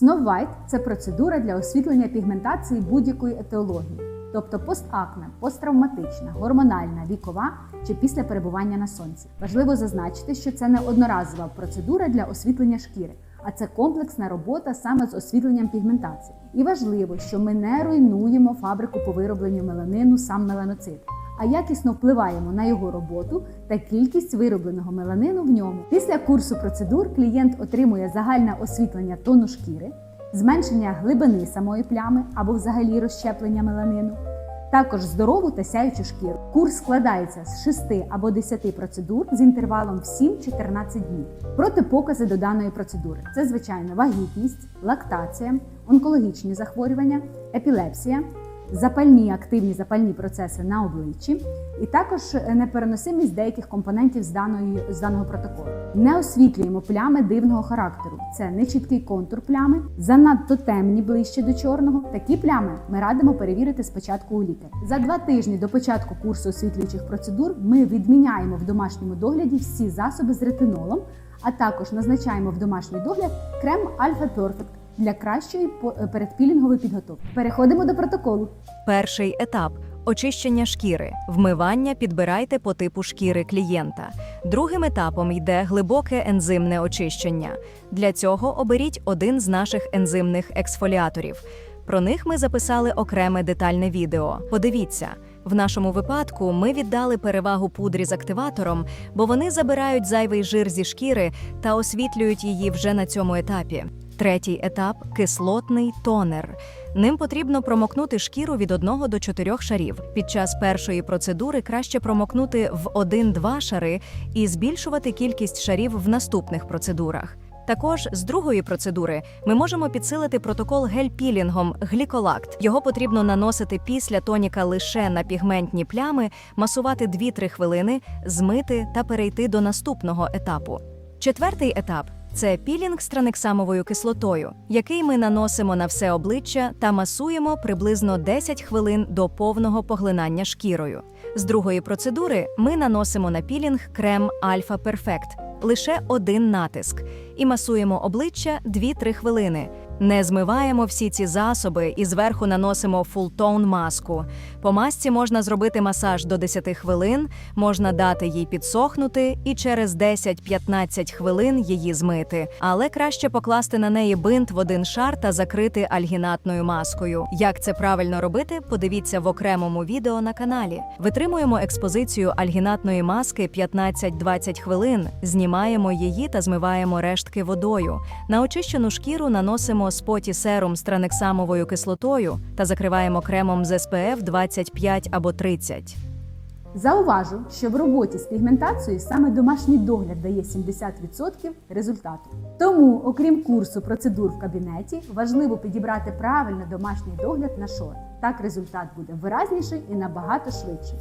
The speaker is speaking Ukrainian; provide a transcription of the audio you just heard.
Snow White – це процедура для освітлення пігментації будь-якої етіології, тобто постакне, посттравматична, гормональна, вікова чи після перебування на сонці. Важливо зазначити, що це не одноразова процедура для освітлення шкіри, а це комплексна робота саме з освітленням пігментації. І важливо, що ми не руйнуємо фабрику по виробленню меланину, сам меланоцит, а якісно впливаємо на його роботу та кількість виробленого меланину в ньому. Після курсу процедур клієнт отримує загальне освітлення тону шкіри, зменшення глибини самої плями або взагалі розщеплення меланину. Також здорову та сяючу шкіру. Курс складається з 6 або 10 процедур з інтервалом в 7-14 днів. Протипокази до даної процедури це звичайно вагітність, лактація, онкологічні захворювання, епілепсія, запальні активні запальні процеси на обличчі, і також непереносимість деяких компонентів з, даної, з даного протоколу. Не освітлюємо плями дивного характеру. Це нечіткий контур плями, занадто темні ближче до чорного. Такі плями ми радимо перевірити спочатку у лікаря. За два тижні до початку курсу освітлюючих процедур ми відміняємо в домашньому догляді всі засоби з ретинолом, а також назначаємо в домашній догляд крем Alpha Perfect для кращої по- передпілінгової підготовки. Переходимо до протоколу. Перший етап очищення шкіри. Вмивання підбирайте по типу шкіри клієнта. Другим етапом йде глибоке ензимне очищення. Для цього оберіть один з наших ензимних ексфоліаторів. Про них ми записали окреме детальне відео. Подивіться, в нашому випадку ми віддали перевагу пудрі з активатором, бо вони забирають зайвий жир зі шкіри та освітлюють її вже на цьому етапі. Третій етап кислотний тонер. Ним потрібно промокнути шкіру від 1 до 4 шарів. Під час першої процедури краще промокнути в 1-2 шари і збільшувати кількість шарів в наступних процедурах. Також з другої процедури ми можемо підсилити протокол гель-пілінгом гліколакт. Його потрібно наносити після тоніка лише на пігментні плями, масувати 2-3 хвилини, змити та перейти до наступного етапу. Четвертий етап це пілінг з транексамовою кислотою, який ми наносимо на все обличчя та масуємо приблизно 10 хвилин до повного поглинання шкірою. З другої процедури ми наносимо на пілінг крем Альфа Перфект лише один натиск і масуємо обличчя 2-3 хвилини. Не змиваємо всі ці засоби і зверху наносимо фултон маску. По масці можна зробити масаж до 10 хвилин, можна дати їй підсохнути і через 10-15 хвилин її змити. Але краще покласти на неї бинт в один шар та закрити альгінатною маскою. Як це правильно робити, подивіться в окремому відео на каналі. Витримуємо експозицію альгінатної маски 15-20 хвилин, знімаємо її та змиваємо рештки водою. На очищену шкіру наносимо споті серум з транексамовою кислотою та закриваємо кремом з SPF 25 або 30. Зауважу, що в роботі з пігментацією саме домашній догляд дає 70% результату. Тому, окрім курсу процедур в кабінеті, важливо підібрати правильно домашній догляд на шор. Так результат буде виразніший і набагато швидший.